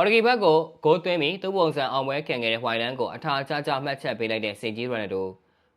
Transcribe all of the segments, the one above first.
ပေါ်တူဂီဘက်ကိုဂိုးသွင်းပြီးသူ့ပုံစံအောင်ပွဲခံခဲ့တဲ့ဝိုင်လန်ကိုအထာအကျကျမှတ်ချက်ပေးလိုက်တဲ့စင်ကြီးရိုနယ်ဒို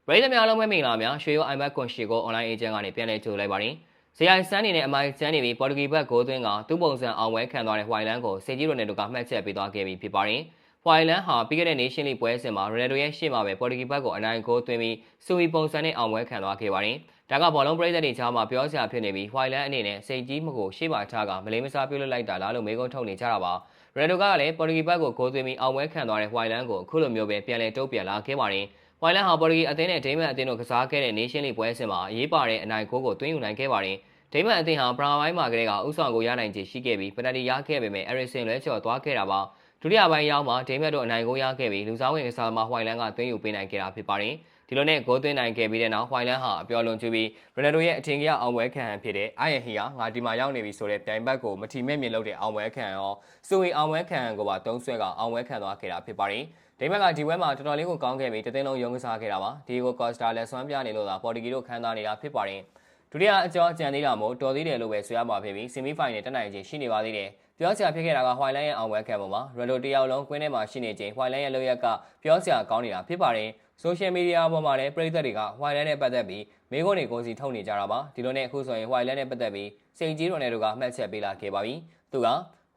ပရိသတ်များလုံးပဲမင်္ဂလာများရွှေရိုအိုင်ဘက်ကွန်ရှီကို online agent ကနေပြန်လည်ကြိုလိုက်ပါတယ်။ဇီအိုင်ဆန်းနေနဲ့အမိုင်ကျန်းနေပြီးပေါ်တူဂီဘက်ဂိုးသွင်းကသူ့ပုံစံအောင်ပွဲခံသွားတဲ့ဝိုင်လန်ကိုစင်ကြီးရိုနယ်ဒိုကမှတ်ချက်ပေးသွားခဲ့ပြီးဖြစ်ပါတယ်။ ဝိုင်လန်ဟာပြီးခဲ့တဲ့ Nation League ပွဲစဉ်မှာရိုနယ်ဒိုရဲ့ရှေ့မှာပဲပေါ်တူဂီဘက်ကိုအနိုင်ဂိုးသွင်းပြီးစူဝီပုံစံနဲ့အောင်ပွဲခံသွားခဲ့ပါတယ်။ဒါကဘောလုံးပရိသတ်တွေကြားမှာပြောစရာဖြစ်နေပြီးဝိုင်လန်အနေနဲ့စိတ်ကြီးမကိုရှေ့မှာထားကမလေးမစားပြုတ်လွတ်လိုက်တာလားလို့မေးခွန်းထုတ်နေကြတာပါ။ရန်ဒိုကလည်းပေါ်တူဂီဘက်ကိုဂိုးသွင်းပြီးအောင်ပွဲခံသွားတဲ့ဝိုင်လန်ကိုအခုလိုမျိုးပဲပြန်လည်တုံ့ပြန်လာခဲ့ပါတယ်။ဝိုင်လန်ဟာပေါ်တူဂီအသင်းနဲ့ဒိမန်အသင်းတို့ကစားခဲ့တဲ့ Nation League ပွဲစဉ်မှာအရေးပါတဲ့အနိုင်ဂိုးကိုသွင်းယူနိုင်ခဲ့ပါတယ်။ဒိမန်အသင်းဟာပရာပိုင်းမှာကလေးကဥဆောင်ကိုရနိုင်ခြေရှိခဲ့ပြီးပနတီရခဲ့ပေမဲ့အရီဆင်လွဲချော်သွားခဲ့တာပါ။ ဒုတိယပိုင်းရောက်မှာဒိမန်တို့အနိုင်ကိုရခဲ့ပြီးလူစားဝင်ကစားသမားဝိုင်လန်ကသွင်းယူပေးနိုင်ခဲ့တာဖြစ်ပါတယ်။ဒီလိုနဲ့ဂိုးသွင်းနိုင်ခဲ့ပြီးတဲ့နောက်ဝိုင်လန်ဟာအပြော်လွန်ကျွပြီးရိုနယ်ဒိုရဲ့အထင်ကြီးအောင်ပွဲခံဟန်ဖြစ်တဲ့အိုင်ယန်ဟီယာငါဒီမှာရောက်နေပြီဆိုတဲ့ပြိုင်ဘက်ကိုမထီမဲ့မြင်လုပ်တဲ့အောင်ပွဲခံရောစူဝီအောင်ပွဲခံဟန်ကိုပါတုံးဆွဲကအောင်ပွဲခံသွားခဲ့တာဖြစ်ပါတယ်။ဒီဘက်ကဒီဘက်မှာတော်တော်လေးကိုကောင်းခဲ့ပြီးတသိန်းလုံးရုံးကစားခဲ့တာပါ။ဒီကိုကော့စတာလက်ဆွမ်းပြနေလို့သာပေါ်တူဂီတို့ခံစားနေတာဖြစ်ပါတယ်။ဒုတိယအကျော်ကြံသေးတာမို့တော်သေးတယ်လို့ပဲဆိုရမှာဖြစ်ပြီးဆီမီဖိုင်နယ်တက်နိုင်ခြင်းရှိနေပါသေးတယ်။ ပြောစရာဖြစ်ခဲ့တာကဟွိုင်လန်ရဲ့အောင်ပွဲခံပုံမှာရလိုတယောက်လုံးကွင်းထဲမှာရှိနေခြင်းဟွိုင်လန်ရဲ့လုပ်ရက်ကပြောစရာကောင်းနေတာဖြစ်ပါတယ်။ social media ပေါ်မှာလည်းပြည်သက်တွေကဟွိုင်လန်နဲ့ပတ်သက်ပြီးမိကုန်းတွေကိုစီထုတ်နေကြတာပါဒီလိုနဲ့အခုဆိုရင်ဟွိုင်လန်နဲ့ပတ်သက်ပြီးစိန်ကြီးရိုနယ်တို့ကမှတ်ချက်ပေးလာခဲ့ပါပြီသူက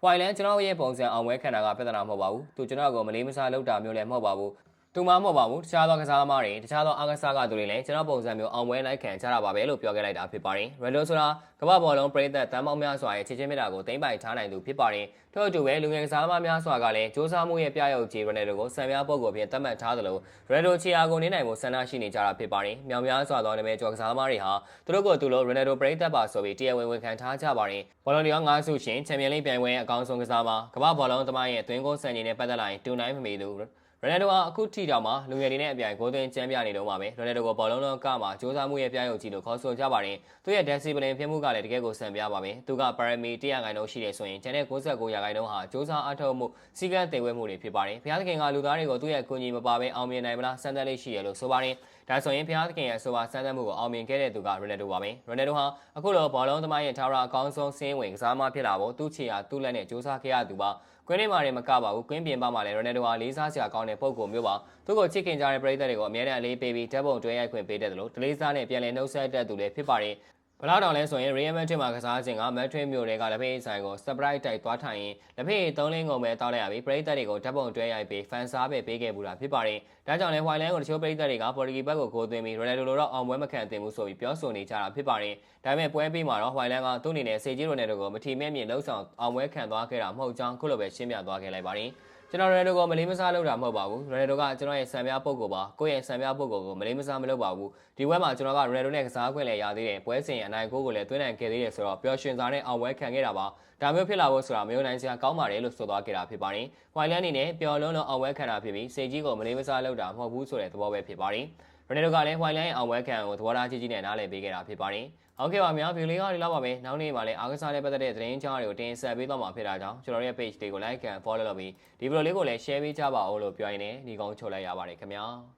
ဟွိုင်လန်ကျွန်တော်ရဲ့ပုံစံအောင်ပွဲခံတာကပြဿနာမဟုတ်ပါဘူးသူကျွန်တော်ကိုမလေးမစားလုပ်တာမျိုးလည်းမဟုတ်ပါဘူး သူမှမဟုတ်ပါဘူးတခြားသောကစားသမားတွေတခြားသောအားကစားကသူတွေလည်းကျွန်တော်ပုံစံမျိုးအောင်ပွဲလိုက်ခံကြတာပါပဲလို့ပြောခဲ့လိုက်တာဖြစ်ပါတယ်ရန်ဒိုဆိုတာကမ္ဘာဘောလုံးပြည်သက်တမ်းပေါင်းများစွာရဲ့ချစ်ချင်းမြတ်တာကိုသိမ့်ပိုင်ထားနိုင်သူဖြစ်ပါတယ်ထို့အတူပဲလူငယ်ကစားသမားများစွာကလည်းစ조사မှုရဲ့ပြရုပ်ကြီးရန်ဒိုကိုဆံပြပုတ်ကိုပြင်သတ်မှတ်ထားသလိုရန်ဒိုချီယာကိုနေနိုင်မှုဆန္ဒရှိနေကြတာဖြစ်ပါတယ်မြောင်များစွာသောနာမည်ကျော်ကစားသမားတွေဟာသူတို့ကိုသူလိုရန်ဒိုပြည်သက်ပါဆိုပြီးတရားဝင်ဝန်ခံထားကြပါတယ်ဘောလုံးတွေက၅ဆုရှင်ချန်ပီယံလိပြိုင်ပွဲအကောင်းဆုံးကစားသမားကမ္ဘာဘောလုံးသမားရဲ့အတွင်းကိုစံချိန်နဲ့ပတ်သက်လာရင်တူနိုင်မမီသူ ရနယ်ဒိုဟာအခုထိတောင်မှလူငယ်တွေနဲ့အပြိုင်ဂိုးသွင်းချမ်းပြနေတော့မှာပဲရနယ်ဒိုကဘောလုံးလုံးကမှာစူးစမ်းမှုရဲ့ပြရုပ်ကြီးလို့ခေါ်ဆိုကြပါတယ်သူရဲ့ discipline ဖြစ်မှုကလည်းတကယ်ကိုစံပြပါပဲသူက parameter 100ခိုင်နှုန်းရှိတယ်ဆိုရင်ကျန်တဲ့99ရာခိုင်နှုန်းဟာစူးစမ်းအားထုတ်မှုစီကံတည်ဝဲမှုတွေဖြစ်ပါတယ်ဘုရားသခင်ကလူသားတွေကိုသူ့ရဲ့အကူအညီမပါဘဲအောင်မြင်နိုင်မလားစမ်းသပ်လေးရှိတယ်လို့ဆိုပါတယ် ဒါဆိုရင်ဘုရားသခင်ရဲ့ဆိုပါစမ်းသပ်မှုကိုအောင်မြင်ခဲ့တဲ့သူကရိုနယ်ဒိုပါပဲရိုနယ်ဒိုဟာအခုလိုဘောလုံးသမားရဲ့ထာဝရအကောင်းဆုံးစင်းဝင်ကစားမဖြစ်လာဖို့သူ့ချီယာသူ့လက်နဲ့စ조사ခဲ့ရသူပါကွင်းထဲမှာလည်းမကပါဘူးကွင်းပြင်ပမှာလည်းရိုနယ်ဒိုဟာလေးစားစရာကောင်းတဲ့ပုံကိုမျိုးပါသူ့ကိုချစ်ခင်ကြတဲ့ပရိသတ်တွေကိုအများနဲ့အလေးပေးပြီးဓာတ်ပုံတွဲရိုက်ခွင့်ပေးတဲ့တယ်လို့ဒလေးစားနဲ့ပြန်လည်နှုတ်ဆက်တတ်သူလည်းဖြစ်ပါတယ် ဘလောက်တောင်လဲဆိုရင် Real Madrid မှာကစားခြင်းက Madrid မြို့တွေကလက်ဖေးဆိုင်ကို surprise တိုက်သွားထိုင်ရင်လက်ဖေး3လင်းကုန်ပဲတောက်လိုက်ရပြီးပရိသတ်တွေကိုဓာတ်ပုံတွဲရိုက်ပြီး fan စားပဲပေးခဲ့မှုတာဖြစ်ပါတယ်။ဒါကြောင့်လဲ White Land ကိုတချို့ပရိသတ်တွေကပေါ်တူဂီဘက်ကိုဂိုးသွင်းပြီး Ronaldo လိုတော့အောင်ပွဲမခံသင့်ဘူးဆိုပြီးပြောဆိုနေကြတာဖြစ်ပါတယ်။ဒါပေမဲ့ပွဲပြီးမှာတော့ White Land ကသူ့အနေနဲ့စေကြီး Ronaldo ကိုမထီမဲ့မြင်လှုပ်ဆောင်အောင်ပွဲခံသွားခဲ့တာမဟုတ်ကြောင်းခုလိုပဲရှင်းပြသွားခဲ့လိုက်ပါတယ်။ ကျွန်တော်ရိုနယ်ဒိုကိုမလေးမစားလုပ်တာမဟုတ်ပါဘူးရိုနယ်ဒိုကကျွန်တော်ရဲ့ဆံပြားပုတ်ကိုပါကိုယ့်ရဲ့ဆံပြားပုတ်ကိုမလေးမစားမလုပ်ပါဘူးဒီပွဲမှာကျွန်တော်ကရိုနယ်ဒိုနဲ့ကစားခွင့်လည်းရသေးတယ်ပွဲစဉ်အနိုင်ကိုကိုလည်းသွင်းနိုင်ခဲ့သေးတယ်ဆိုတော့ပျော်ရွှင်စွာနဲ့အောင်ပွဲခံခဲ့တာပါဒါမျိုးဖြစ်လာဖို့ဆိုတာမယုံနိုင်စရာကောင်းပါတယ်လို့ဆိုသွားခဲ့တာဖြစ်ပါတယ်။ဝိုင်လန်အနေနဲ့ပျော်လုံးလုံးအောင်ပွဲခံတာဖြစ်ပြီးစေကြီးကိုမလေးမစားလုပ်တာမဟုတ်ဘူးဆိုတဲ့သဘောပဲဖြစ်ပါတယ်။ ရိုနယ်ဒိုကလည်းဝိုင်လန်ရဲ့အောင်ပွဲခံကိုသဘောထားကြီးကြီးနဲ့နားလည်ပေးခဲ့တာဖြစ်ပါတယ်။ဟုတ်ကဲ့ပါများဗီဒီယိုလေးကဒီလောက်ပါပဲနောက်နေ့မှာလည်းအားကစားနဲ့ပတ်သက်တဲ့သတင်းကြားတွေကိုတင်ဆက်ပေးသွားမှာဖြစ်တာကြောင့်ကျွန်တော်ရဲ့ page လေးကို like and follow လုပ်ပြီးဒီဗီဒီယိုလေးကိုလည်း share ပေးကြပါဦးလို့ပြောရင်းနဲ့ဒီကောင်းချုပ်လိုက်ရပါတယ်ခင်ဗျာ